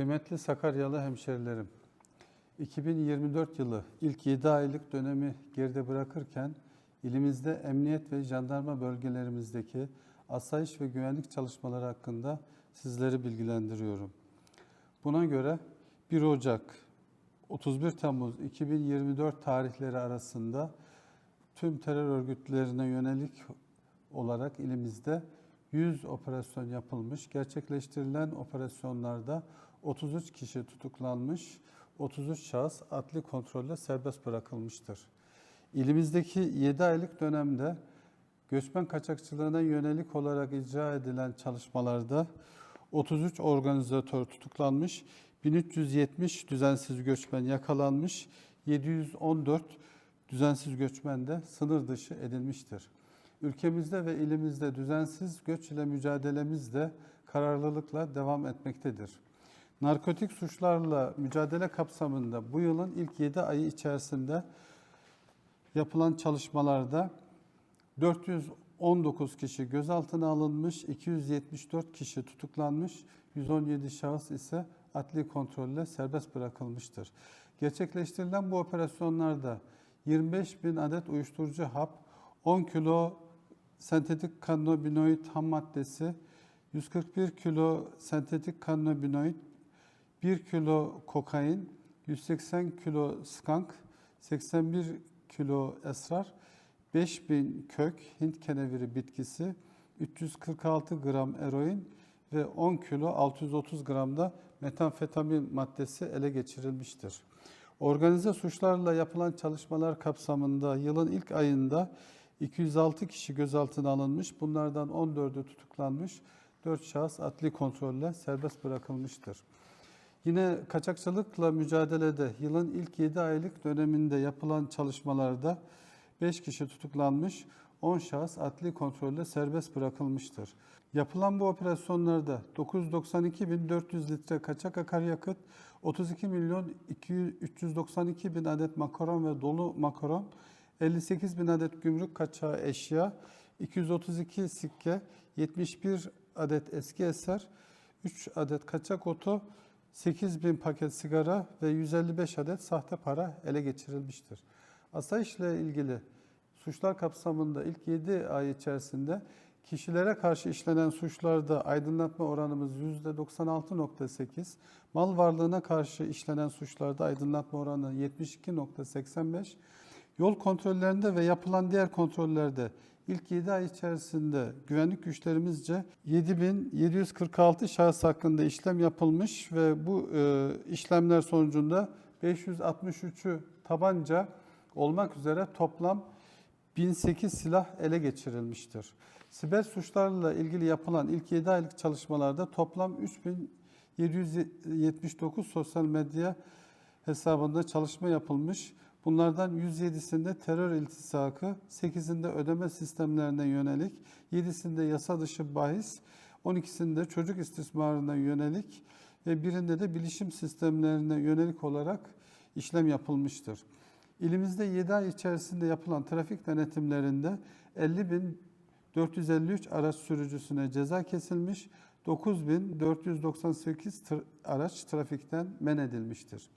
Kıymetli Sakaryalı hemşerilerim, 2024 yılı ilk 7 aylık dönemi geride bırakırken ilimizde emniyet ve jandarma bölgelerimizdeki asayiş ve güvenlik çalışmaları hakkında sizleri bilgilendiriyorum. Buna göre 1 Ocak 31 Temmuz 2024 tarihleri arasında tüm terör örgütlerine yönelik olarak ilimizde 100 operasyon yapılmış. Gerçekleştirilen operasyonlarda 33 kişi tutuklanmış, 33 şahıs adli kontrolle serbest bırakılmıştır. İlimizdeki 7 aylık dönemde göçmen kaçakçılığına yönelik olarak icra edilen çalışmalarda 33 organizatör tutuklanmış, 1370 düzensiz göçmen yakalanmış, 714 düzensiz göçmen de sınır dışı edilmiştir. Ülkemizde ve ilimizde düzensiz göç ile mücadelemiz de kararlılıkla devam etmektedir. Narkotik suçlarla mücadele kapsamında bu yılın ilk 7 ayı içerisinde yapılan çalışmalarda 419 kişi gözaltına alınmış, 274 kişi tutuklanmış, 117 şahıs ise adli kontrolle serbest bırakılmıştır. Gerçekleştirilen bu operasyonlarda 25 bin adet uyuşturucu hap, 10 kilo sentetik kannabinoid ham maddesi, 141 kilo sentetik kannabinoid, 1 kilo kokain, 180 kilo skank, 81 kilo esrar, 5000 kök Hint keneviri bitkisi, 346 gram eroin ve 10 kilo 630 gram da metamfetamin maddesi ele geçirilmiştir. Organize suçlarla yapılan çalışmalar kapsamında yılın ilk ayında 206 kişi gözaltına alınmış. Bunlardan 14'ü tutuklanmış. 4 şahıs adli kontrolle serbest bırakılmıştır. Yine kaçakçılıkla mücadelede yılın ilk 7 aylık döneminde yapılan çalışmalarda 5 kişi tutuklanmış, 10 şahıs adli kontrolle serbest bırakılmıştır. Yapılan bu operasyonlarda 992.400 litre kaçak akaryakıt, 32 milyon 200 392 bin adet makaron ve dolu makaron, 58 bin adet gümrük kaçağı eşya, 232 sikke, 71 adet eski eser, 3 adet kaçak oto, 8 bin paket sigara ve 155 adet sahte para ele geçirilmiştir. Asayişle ilgili suçlar kapsamında ilk 7 ay içerisinde kişilere karşı işlenen suçlarda aydınlatma oranımız %96.8, mal varlığına karşı işlenen suçlarda aydınlatma oranı 72.85, yol kontrollerinde ve yapılan diğer kontrollerde ilk 7 ay içerisinde güvenlik güçlerimizce 7746 şahıs hakkında işlem yapılmış ve bu e, işlemler sonucunda 563'ü tabanca olmak üzere toplam 1008 silah ele geçirilmiştir. Siber suçlarla ilgili yapılan ilk 7 aylık çalışmalarda toplam 3779 sosyal medya hesabında çalışma yapılmış. Bunlardan 107'sinde terör iltisakı, 8'inde ödeme sistemlerine yönelik, 7'sinde yasa dışı bahis, 12'sinde çocuk istismarına yönelik ve birinde de bilişim sistemlerine yönelik olarak işlem yapılmıştır. İlimizde 7 ay içerisinde yapılan trafik denetimlerinde 50.453 araç sürücüsüne ceza kesilmiş, 9.498 tr- araç trafikten men edilmiştir.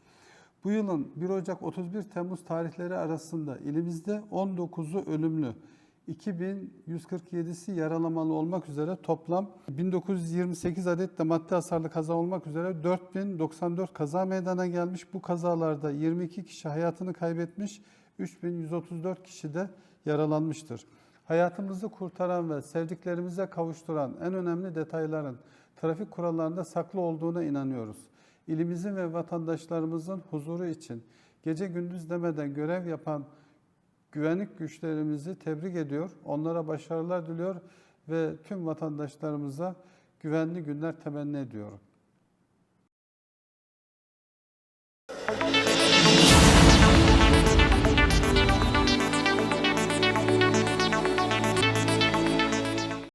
Bu yılın 1 Ocak 31 Temmuz tarihleri arasında ilimizde 19'u ölümlü, 2147'si yaralamalı olmak üzere toplam 1928 adet de madde hasarlı kaza olmak üzere 4094 kaza meydana gelmiş. Bu kazalarda 22 kişi hayatını kaybetmiş, 3134 kişi de yaralanmıştır. Hayatımızı kurtaran ve sevdiklerimize kavuşturan en önemli detayların trafik kurallarında saklı olduğuna inanıyoruz. İlimizin ve vatandaşlarımızın huzuru için gece gündüz demeden görev yapan güvenlik güçlerimizi tebrik ediyor. Onlara başarılar diliyor ve tüm vatandaşlarımıza güvenli günler temenni ediyorum.